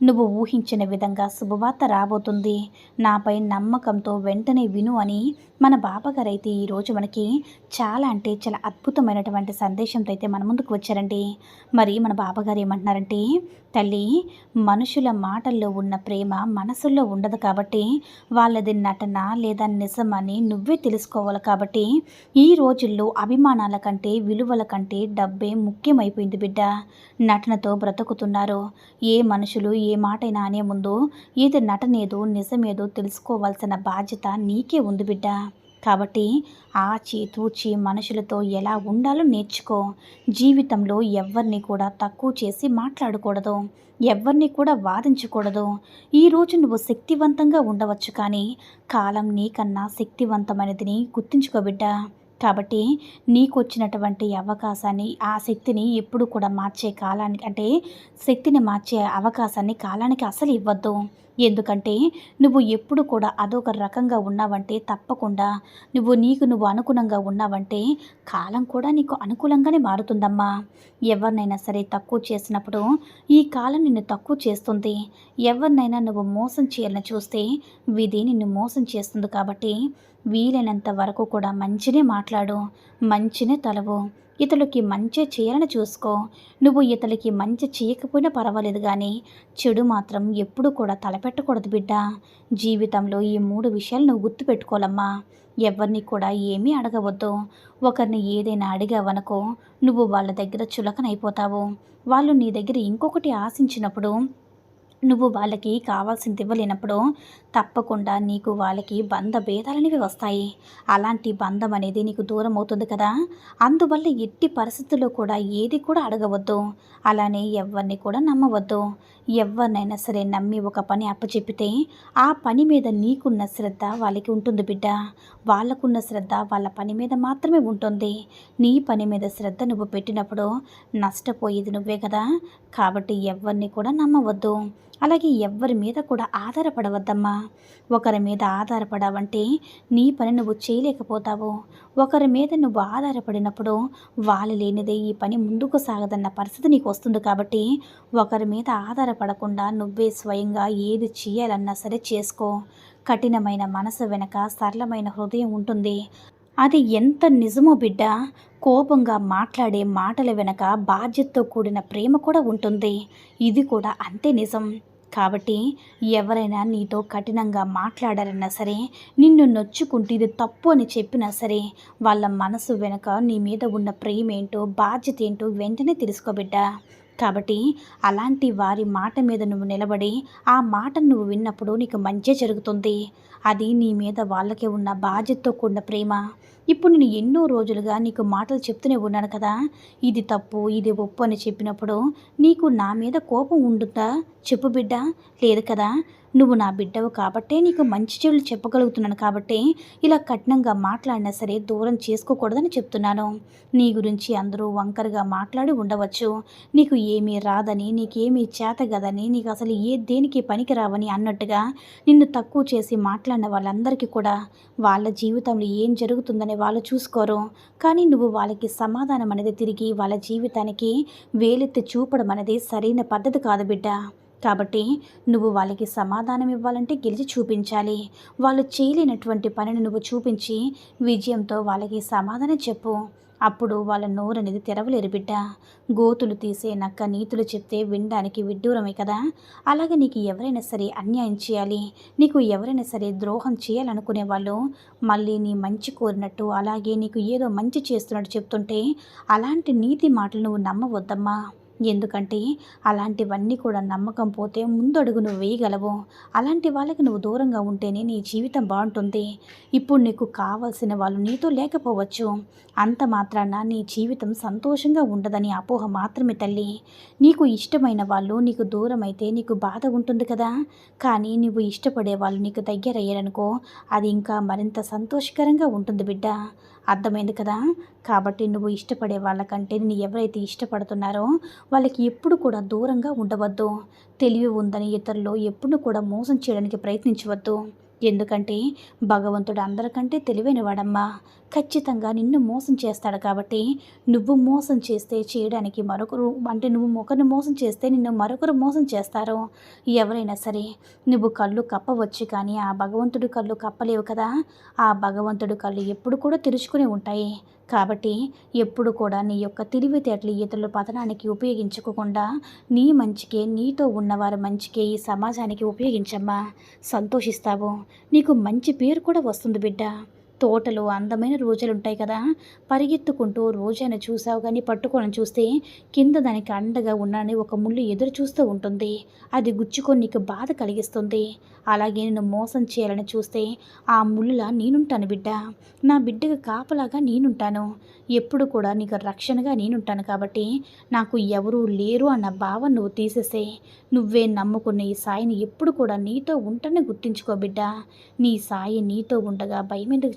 నువ్వు ఊహించిన విధంగా శుభవార్త రాబోతుంది. నాపై నమ్మకంతో వెంటనే విను అని మన బాపగారైతే ఈరోజు మనకి చాలా అంటే చాలా అద్భుతమైనటువంటి సందేశంతో అయితే మన ముందుకు వచ్చారండి. మరి మన బాబాగారు ఏమంటున్నారంటే తల్లి మనుషుల మాటల్లో ఉన్న ప్రేమ మనసుల్లో ఉండదు కాబట్టి వాళ్ళది నటన లేదా నిజమని నువ్వే తెలుసుకోవాలి కాబట్టి ఈ రోజుల్లో అభిమానాల కంటే విలువల కంటే డబ్బే ముఖ్యమైపోయింది బిడ్డ. నటనతో బ్రతుకుతున్నారు. ఏ మనుషులు ఏ మాటైనా అనే ముందు ఇది నటనేదో నిజమేదో తెలుసుకోవాల్సిన బాధ్యత నీకే ఉంది బిడ్డ. కాబట్టి ఆచి తూచి మనుషులతో ఎలా ఉండాలో నేర్చుకో. జీవితంలో ఎవరిని కూడా తక్కువ చేసి మాట్లాడకూడదు. ఎవరిని కూడా వాదించకూడదు. ఈరోజు నువ్వు శక్తివంతంగా ఉండవచ్చు కానీ కాలం నీకన్నా శక్తివంతమైనదిని గుర్తుంచుకోబిడ్డా కాబట్టి నీకు వచ్చినటువంటి అవకాశాన్ని ఆ శక్తిని ఎప్పుడు కూడా మార్చే కాలానికి అంటే శక్తిని మార్చే అవకాశాన్ని కాలానికి అసలు ఇవ్వద్దు. ఎందుకంటే నువ్వు ఎప్పుడు కూడా అదొక రకంగా ఉన్నావంటే తప్పకుండా. నువ్వు నీకు నువ్వు అనుగుణంగా ఉన్నావంటే కాలం కూడా నీకు అనుకూలంగానే మారుతుందమ్మా. ఎవరినైనా సరే తక్కువ చేసినప్పుడు ఈ కాలం నిన్ను తక్కువ చేస్తుంది. ఎవరినైనా నువ్వు మోసం చేయాలని చూస్తే విధి నిన్ను మోసం చేస్తుంది కాబట్టి వీలైనంత వరకు కూడా మంచినే మాట్లాడు. మంచినే తలవు. ఇతరులకి మంచి చేయాలని చూసుకో. నువ్వు ఇతరులకి మంచి చేయకపోయినా పర్వాలేదు కానీ చెడు మాత్రం ఎప్పుడు కూడా తలపెట్టకూడదు బిడ్డ. జీవితంలో ఈ మూడు విషయాలు నువ్వు గుర్తుపెట్టుకోవాలమ్మా. ఎవరిని కూడా ఏమీ అడగవద్దు. ఒకరిని ఏదైనా అడిగావనుకో నువ్వు వాళ్ళ దగ్గర చులకనైపోతావు. వాళ్ళు నీ దగ్గర ఇంకొకటి ఆశించినప్పుడు నువ్వు వాళ్ళకి కావాల్సింది ఇవ్వలేనప్పుడు తప్పకుండా నీకు వాళ్ళకి బంధ భేదాలనేవి వస్తాయి. అలాంటి బంధం అనేది నీకు దూరం అవుతుంది కదా. అందువల్ల ఎట్టి పరిస్థితుల్లో కూడా ఏది కూడా అడగవద్దు. అలానే ఎవరిని కూడా నమ్మవద్దు. ఎవరినైనా సరే నమ్మి ఒక పని అప్పచెప్పితే ఆ పని మీద నీకున్న శ్రద్ధ వాళ్ళకి ఉంటుంది బిడ్డ. వాళ్ళకున్న శ్రద్ధ వాళ్ళ పని మీద మాత్రమే ఉంటుంది. నీ పని మీద శ్రద్ధ నువ్వు పెట్టినప్పుడు నష్టపోయేది నువ్వే కదా. కాబట్టి ఎవరిని కూడా నమ్మవద్దు. అలాగే ఎవ్వరి మీద కూడా ఆధారపడవద్దమ్మా. ఒకరి మీద ఆధారపడావంటే నీ పని నువ్వు చేయలేకపోతావు. ఒకరి మీద నువ్వు ఆధారపడినప్పుడు వాళ్ళు లేనిదే ఈ పని ముందుకు సాగదన్న పరిస్థితి నీకు వస్తుంది కాబట్టి ఒకరి మీద ఆధారపడకుండా నువ్వే స్వయంగా ఏది చేయాలన్నా సరే చేసుకో. కఠినమైన మనసు వెనక సరళమైన హృదయం ఉంటుంది. అది ఎంత నిజమో బిడ్డ కోపంగా మాట్లాడే మాటల వెనక బాధ్యతతో కూడిన ప్రేమ కూడా ఉంటుంది. ఇది కూడా అంతే నిజం. కాబట్టి ఎవరైనా నీతో కఠినంగా మాట్లాడారన్నా సరే నిన్ను నొచ్చుకుంటే ఇది తప్పు అని చెప్పినా సరే వాళ్ళ మనసు వెనుక నీ మీద ఉన్న ప్రేమ ఏంటో బాధ్యత ఏంటో వెంటనే తెలుసుకోబిడ్డా కాబట్టి అలాంటి వారి మాట మీద నువ్వు నిలబడి ఆ మాట నువ్వు విన్నప్పుడు నీకు మంచి జరుగుతుంది. అది నీ మీద వాళ్ళకే ఉన్న బాధ్యతతో కూడిన ప్రేమ. ఇప్పుడు నేను ఎన్నో రోజులుగా నీకు మాటలు చెప్తూనే ఉన్నాను కదా. ఇది తప్పు ఇది ఒప్పు అని చెప్పినప్పుడు నీకు నా మీద కోపం ఉంటుందా? చెప్పు బిడ్డ. లేదు కదా. నువ్వు నా బిడ్డవు కాబట్టే నీకు మంచి చెడులు చెప్పగలుగుతున్నాను కాబట్టే ఇలా కఠినంగా మాట్లాడినా సరే దూరం చేసుకోకూడదని చెప్తున్నాను. నీ గురించి అందరూ వంకరగా మాట్లాడి ఉండవచ్చు. నీకు ఏమీ రాదని నీకేమీ చేతగదని నీకు అసలు ఏ దేనికి పనికి రావని అన్నట్టుగా నిన్ను తక్కువ చేసి మాట్లాడిన వాళ్ళందరికీ కూడా వాళ్ళ జీవితంలో ఏం జరుగుతుందని వాళ్ళు చూసుకోరు. కానీ నువ్వు వాళ్ళకి సమాధానం అనేది తిరిగి వాళ్ళ జీవితానికి వేలెత్తి చూపడం అనేది సరైన పద్ధతి కాదు బిడ్డ. కాబట్టి నువ్వు వాళ్ళకి సమాధానం ఇవ్వాలంటే గెలిచి చూపించాలి. వాళ్ళు చేయలేనటువంటి పనిని నువ్వు చూపించి విజయంతో వాళ్ళకి సమాధానం చెప్పు. అప్పుడు వాళ్ళ నోరు అనేది తెరవలేరు బిడ్డ. గోతులు తీసే నక్క నీతులు చెప్తే వినడానికి విడ్డూరమే కదా. అలాగే నీకు ఎవరైనా సరే అన్యాయం చేయాలి. నీకు ఎవరైనా సరే ద్రోహం చేయాలనుకునే వాళ్ళు మళ్ళీ నీ మంచి కోరినట్టు అలాగే నీకు ఏదో మంచి చేస్తున్నట్టు చెప్తుంటే అలాంటి నీతి మాటలు నువ్వు నమ్మవద్దమ్మా. ఎందుకంటే అలాంటివన్నీ కూడా నమ్మకం పోతే ముందడుగు నువ్వు వేయగలవు. అలాంటి వాళ్ళకి నువ్వు దూరంగా ఉంటేనే నీ జీవితం బాగుంటుంది. ఇప్పుడు నీకు కావాల్సిన వాళ్ళు నీతో లేకపోవచ్చు. అంత మాత్రాన నీ జీవితం సంతోషంగా ఉండదని అపోహ మాత్రమే తల్లి. నీకు ఇష్టమైన వాళ్ళు నీకు దూరం అయితే నీకు బాధ ఉంటుంది కదా. కానీ నువ్వు ఇష్టపడే వాళ్ళు నీకు దగ్గరయ్యారనుకో అది ఇంకా మరింత సంతోషకరంగా ఉంటుంది బిడ్డ. అర్థమైంది కదా? కాబట్టి నువ్వు ఇష్టపడే వాళ్ళకంటే నేను ఎవరైతే ఇష్టపడుతున్నారో వాళ్ళకి ఎప్పుడు కూడా దూరంగా ఉండవద్దు. తెలివి ఉందని ఇతరులు ఎప్పుడు కూడా మోసం చేయడానికి ప్రయత్నించవద్దు. ఎందుకంటే భగవంతుడు అందరికంటే తెలివైనవాడమ్మా. ఖచ్చితంగా నిన్ను మోసం చేస్తాడు కాబట్టి నువ్వు మోసం చేస్తే చేయడానికి మరొకరు అంటే నువ్వు ఒకరిని మోసం చేస్తే నిన్ను మరొకరు మోసం చేస్తారు. ఎవరైనా సరే నువ్వు కళ్ళు కప్పవచ్చు కానీ ఆ భగవంతుడి కళ్ళు కప్పలేవు కదా. ఆ భగవంతుడి కళ్ళు ఎప్పుడు కూడా తెరుచుకుని ఉంటాయి. కాబట్టి ఎప్పుడు కూడా నీ యొక్క తెలివితేటలు ఇతరుల పతనానికి ఉపయోగించుకోకుండా నీ మంచికే నీతో ఉన్నవారి మంచికే ఈ సమాజానికి ఉపయోగించమ్మా. సంతోషిస్తావు. నీకు మంచి పేరు కూడా వస్తుంది బిడ్డ. తోటలో అందమైన రోజులు ఉంటాయి కదా. పరిగెత్తుకుంటూ రోజైనా చూసావు కానీ పట్టుకోవడం చూస్తే కింద దానికి అండగా ఉన్నానని ఒక ముళ్ళు ఎదురు చూస్తూ ఉంటుంది. అది గుచ్చుకొని నీకు బాధ కలిగిస్తుంది. అలాగే నేను మోసం చేయాలని చూస్తే ఆ ముళ్ళులా నేనుంటాను బిడ్డ. నా బిడ్డకు కాపలాగా నేనుంటాను. ఎప్పుడు కూడా నీకు రక్షణగా నేనుంటాను కాబట్టి నాకు ఎవరూ లేరు అన్న భావం నువ్వు తీసేసే. నువ్వే నమ్ముకున్న ఈ సాయిని ఎప్పుడు కూడా నీతో ఉంటానే గుర్తించుకో బిడ్డ. నీ సాయి నీతో ఉండగా భయం ఎందుకు